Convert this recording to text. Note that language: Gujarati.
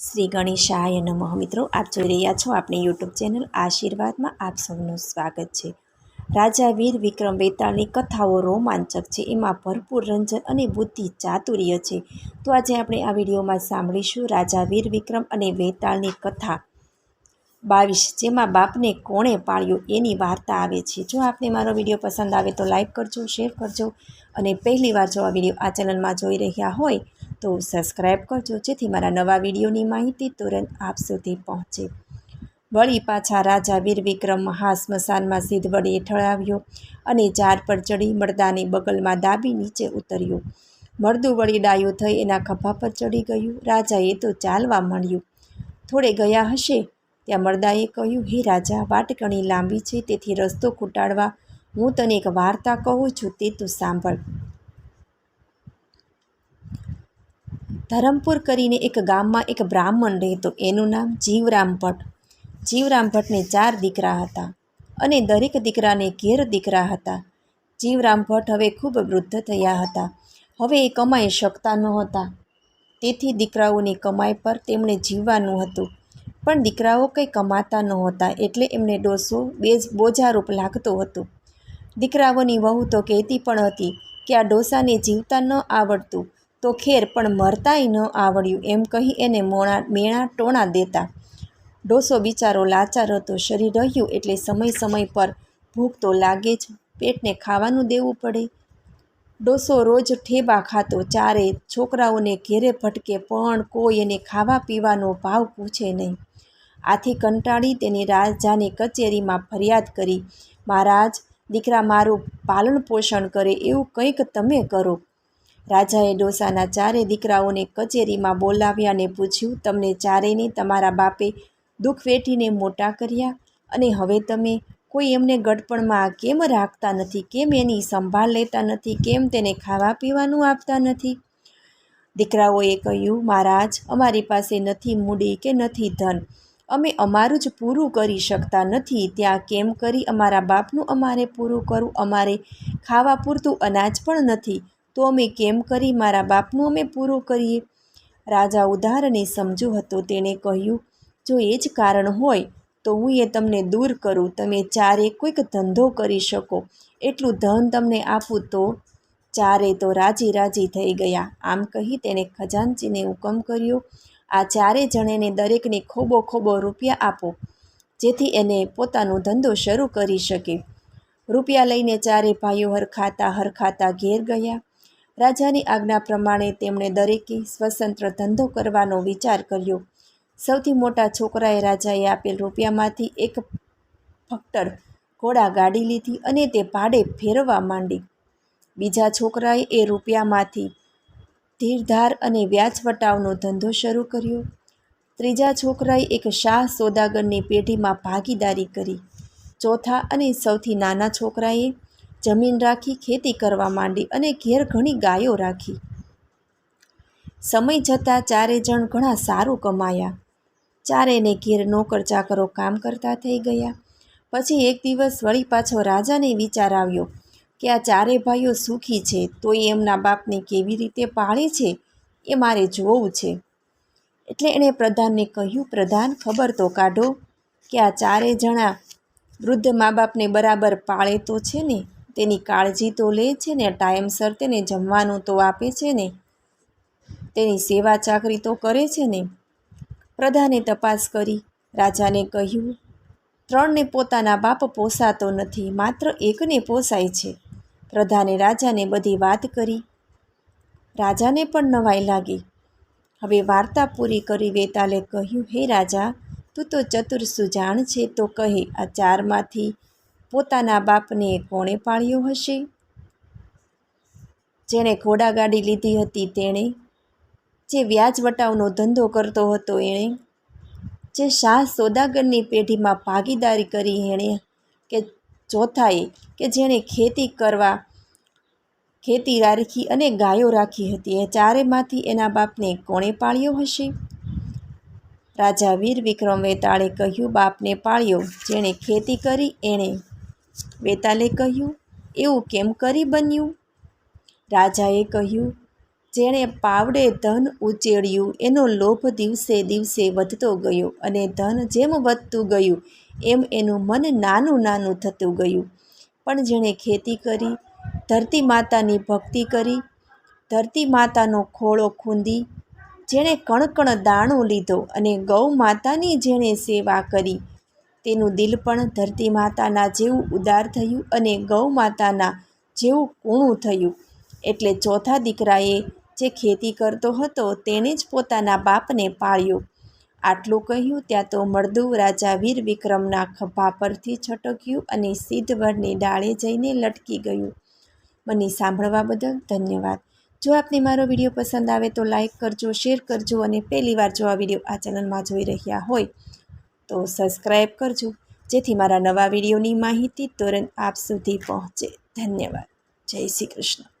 શ્રી ગણેશાય નમઃ. મિત્રો, આપ જોઈ રહ્યા છો આપણી યુટ્યુબ ચેનલ આશીર્વાદમાં આપ સૌનું સ્વાગત છે. રાજા વીર વિક્રમ વેતાળની કથાઓ રોમાંચક છે. એમાં ભરપૂર રંજન અને બુદ્ધિ ચાતુર્ય છે. તો આજે આપણે આ વિડીયોમાં સાંભળીશું રાજા વીર વિક્રમ અને વેતાળની કથા. બાવીસ, જેમાં બાપને કોણે પાળ્યો એની વાર્તા આવે છે. જો આપને મારો વીડિયો પસંદ આવે તો લાઇક કરજો, શેર કરજો અને પહેલી વાર જો આ વીડિયો આ ચેનલમાં જોઈ રહ્યા હોય તો સબસ્ક્રાઈબ કરજો, જેથી મારા નવા વિડીયોની માહિતી તુરંત આપ સુધી પહોંચે. વળી પાછા રાજા વીર વિક્રમ મહા સ્મશાનમાં સિદ્ધ વડે હેઠળ આવ્યો અને ઝાડ પર ચડી મરદાની બગલમાં દાબી નીચે ઉતર્યો. મરદું વળી ડાયું થઈ એના ખભા પર ચડી ગયું. રાજાએ તો ચાલવા માંડ્યું. થોડે ગયા હશે ત્યાં મરદાએ કહ્યું, હે રાજા, વાટ ઘણી લાંબી છે, તેથી રસ્તો ખૂટાડવા હું તને એક વાર્તા કહું છું, તે તું સાંભળ. ધરમપુર કરીને એક ગામમાં એક બ્રાહ્મણ રહેતો, એનું નામ જીવરામ ભટ્ટ. જીવરામ ભટ્ટને ચાર દીકરા હતા અને દરેક દીકરાને ઘેર દીકરા હતા. જીવરામ ભટ્ટ હવે ખૂબ વૃદ્ધ થયા હતા. હવે એ કમાઈ શકતા નહોતા. તેથી દીકરાઓની કમાઈ પર તેમણે જીવવાનું હતું. પણ દીકરાઓ કંઈ કમાતા નહોતા એટલે એમને ડોસો બેજ બોજારૂપ લાગતો હતો. દીકરાઓની વહુ તો કહેતી પણ હતી કે આ ડોસાને જીવતા ન આવડતું, તો ખેર પણ મરતાય ન આવડ્યું એમ કહી એને મોણા, મેણા ટોણા દેતા. ડોસો બિચારો લાચાર હતો, શરીર રહ્યું એટલે સમય સમય પર ભૂખ તો લાગે જ, પેટને ખાવાનું દેવું પડે. ડોસો રોજ ઠેબા ખાતો ચારે છોકરાઓને ઘેરે ભટકે પણ કોઈ એને ખાવા પીવાનો ભાવ પૂછે નહીં. આથી કંટાળી તેની રાજાની કચેરીમાં ફરિયાદ કરી, મહારાજ, દીકરા મારું પાલન પોષણ કરે એવું કંઈક તમે કરો. રાજાએ ડોસાના ચારે દીકરાઓને કચેરીમાં બોલાવ્યા અને પૂછ્યું, તમને ચારેયને તમારા બાપે દુઃખ વેઠીને મોટા કર્યા? અને હવે તમે કોઈ એમને ગડપણમાં કેમ રાખતા નથી, કેમ એની સંભાળ લેતા નથી, કેમ તેને ખાવા પીવાનું આપતા નથી? દીકરાઓએ કહ્યું, મહારાજ, અમારી પાસે નથી મૂડી કે નથી ધન. અમે અમારું જ પૂરું કરી શકતા નથી. ત્યાં કેમ કરી અમારા બાપનું અમારે પૂરું કરવું? અમારે ખાવા પૂરતું અનાજ પણ નથી. તો અમે કેમ કરી મારા બાપનું અમે પૂરું કરીએ? રાજા ઉદાહરણે સમજ્યું હતું. તેણે કહ્યું, જો એ જ કારણ હોય તો હું એ તમને દૂર કરું. તમે ચારે કોઈક ધંધો કરી શકો. એટલું ધન તમને આપું તો ચારે તો રાજી રાજી થઈ ગયા. આમ કહી તેણે ખજાનચીને હુકમ કર્યો. આ ચારે જણેને દરેકને ખોબો ખોબો રૂપિયા આપો, જેથી એને પોતાનો ધંધો શરૂ કરી શકે. રૂપિયા લઈને ચારે ભાઈઓ હરખાતા હરખાતા ઘેર ગયા. રાજાની આજ્ઞા પ્રમાણે તેમણે દરેકે સ્વતંત્ર ધંધો કરવાનો વિચાર કર્યો. સૌથી મોટા છોકરાએ રાજાએ આપેલ રૂપિયામાંથી એક ફક્ટર ઘોડા ગાડી લીધી અને તે ભાડે ફેરવવા માંડી. બીજા છોકરાએ એ રૂપિયામાંથી ધીરધાર અને વ્યાજ વટાવનો ધંધો શરૂ કર્યો. ત્રીજા છોકરાએ એક શાહ સોદાગરની પેઢીમાં ભાગીદારી કરી. ચોથા અને સૌથી નાના છોકરાએ જમીન રાખી, ખેતી કરવા માંડી અને ઘેર ઘણી ગાયો રાખી. સમય જતાં ચારે જણ ઘણા સારું કમાયા. ચારેને ઘેર નોકર ચાકરો કામ કરતા થઈ ગયા. પછી એક દિવસ વળી પાછો રાજાને વિચાર આવ્યો કે આ ચારે ભાઈઓ સુખી છે તો એ એમના બાપને કેવી રીતે પાળે છે એ મારે જોવું છે. એટલે એણે પ્રધાનને કહ્યું, પ્રધાન, ખબર તો કાઢો કે આ ચારે જણા વૃદ્ધ મા બાપને બરાબર પાળે તો છે ને? તેની કાળજી તો લે છે ને ટાઈમસર તેને જમવાનું તો આપે છે ને? તેની સેવા ચાકરી તો કરે છે ને? પ્રધાને તપાસ કરી. રાજાને કહ્યું, ત્રણને પોતાના બાપ પોસાતો નથી, માત્ર એકને પોસાય છે. પ્રધાને રાજાને બધી વાત કરી. રાજાને પણ નવાઈ લાગી. હવે વાર્તા પૂરી કરી વેતાલે કહ્યું, હે રાજા, તું તો ચતુર સુજાણ છે, તો કહે, આ ચારમાંથી પોતાના બાપને કોણે પાળ્યો હશે? જેણે ઘોડાગાડી લીધી હતી, તેણે જે વ્યાજ વટાવનો ધંધો કરતો હતો એણે, જે શાહ સોદાગરની પેઢીમાં ભાગીદારી કરી એણે, કે ચોથાએ, કે જેણે ખેતી કરવા, ખેતી રાખી અને ગાયો રાખી હતી. એ ચારેમાંથી એના બાપને કોણે પાળ્યો હશે? રાજા વીર વિક્રમ વેતાળે કહ્યું, બાપને પાળ્યો. જેણે ખેતી કરી, એણે વેતાલે કહ્યું, એવું કેમ કરી બન્યું? રાજાએ કહ્યું જેણે પાવડે ધન ઉચેડ્યું એનો લોભ દિવસે દિવસે વધતો ગયો અને ધન જેમ વધતું ગયું, એમ એનું મન નાનું નાનું થતું ગયું. પણ જેણે ખેતી કરી, ધરતી માતાની ભક્તિ કરી, ધરતી માતાનો ખોળો ખૂંદી, જેણે કણકણ દાણો લીધો અને ગૌ માતાની જેણે સેવા કરી, તેનું દિલ પણ ધરતી માતાના જેવું ઉદાર થયું અને ગૌ માતાના જેવું કૂણું થયું. એટલે ચોથા દીકરાએ જે ખેતી કરતો હતો તેણે જ પોતાના બાપને પાળ્યો. આટલું કહ્યું ત્યાં તો મળદુ રાજા વીર વિક્રમના ખભા પરથી છટક્યું અને સિદ્ધવડની ડાળે જઈને લટકી ગયું. મને સાંભળવા બદલ ધન્યવાદ. જો આપને મારો વીડિયો પસંદ આવે તો લાઈક કરજો, શેર કરજો અને પહેલીવાર જો આ વીડિયો આ ચેનલમાં જોઈ રહ્યા હોય તો સબસ્ક્રાઈબ કરજો. જેથી મારા નવા વિડીયોની માહિતી તુરંત આપ સુધી પહોંચે. ધન્યવાદ. જય શ્રી કૃષ્ણ.